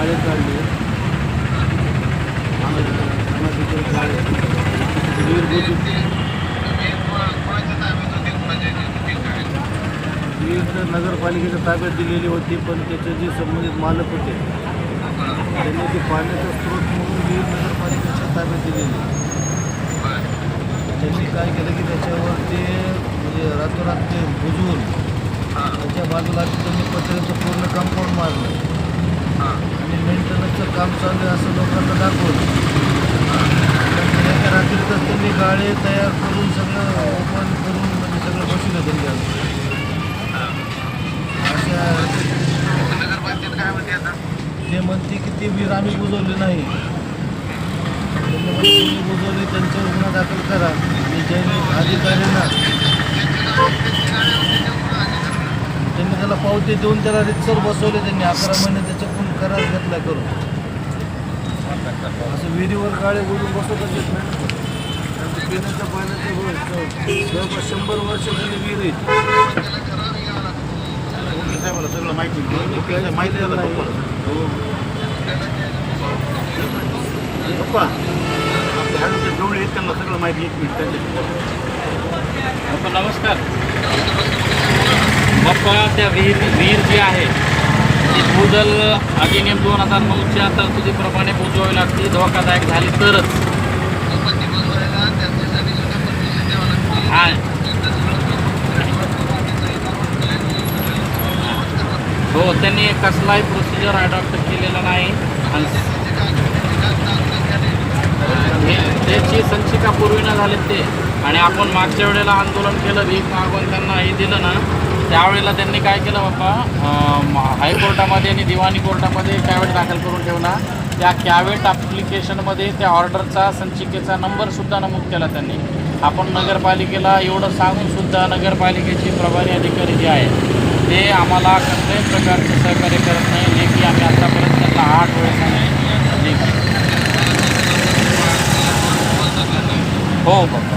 गाळे काढले अनाधिकृत नगरपालिकेच्या ताब्यात दिलेली होती पण त्याचे जे संबंधित मालक होते त्यांनी ते पाण्याचा स्रोत म्हणून विहीर नगरपालिकेच्या ताब्यात दिलेली. त्यांनी काय केलं की त्याच्यावर ते म्हणजे रातोरात ते बुजवून त्याच्या बाजूला त्यांनी पत्र्याचं पूर्ण कंपाऊंड मारलं. आणि मेंटेनन्सचं काम चालू आहे असं लोकांना दाखवलं. एका रात्रीतच त्यांनी गाळे तयार करून सगळं ओपन करून म्हणजे सगळं बसवलं त्यांनी. अशा ते म्हणते की ते वीर आम्ही बुजवले नाही. बुजवले त्यांच्यावर गुन्हा दाखल करा. ज्यांनी अधिकाऱ्यांना त्यांनी त्याला पावती देऊन त्याला रितसर बसवले त्यांनी अकरा महिने त्याच्याकडून करार घेतला करून. असं विहिरीवर गाळे बोलून बसवतच येत नाही त्यांचं पिण्याच्या पाण्याचं व- जवळपास शंभर वर्ष झाली विहीर आहे सगळं माहिती माहिती माहिती झालं पप्पाला. पप्पा जवळ आहेत त्यांना सगळं माहिती एक मिनिट त्यांच्या बाप्पा नमस्कार. बाप्पा त्या विहीर विहीर जी आहे भूजल अधिनियम दोन हजार नऊच्या तरतुदीप्रमाणे बुजवावी लागते. धोकादायक झाली तरच. हो त्यांनी कसलाही प्रोसिजर अडॉप्ट केलेला नाही. त्याची संचिका पूर्वीनं झाले ते. आणि आपण मागच्या वेळेला आंदोलन केलं भीक मागून त्यांना हे दिलं ना त्यावेळेला त्यांनी काय केलं बाबा हायकोर्टामध्ये आणि दिवाणी कोर्टामध्ये कॅवेट दाखल करून ठेवला. त्या कॅवेट ॲप्लिकेशनमध्ये त्या ऑर्डरचा संचिकेचा नंबरसुद्धा नमूद केला त्यांनी. आपण नगरपालिकेला एवढं सांगूनसुद्धा नगरपालिकेची प्रभारी अधिकारी जे आहेत ते आम्हाला कसल्याही प्रकारचे सहकार्य करत नाही. लेखी आम्ही आतापर्यंत त्यांना आठ वेळेस आम्ही लेखी. हो बघ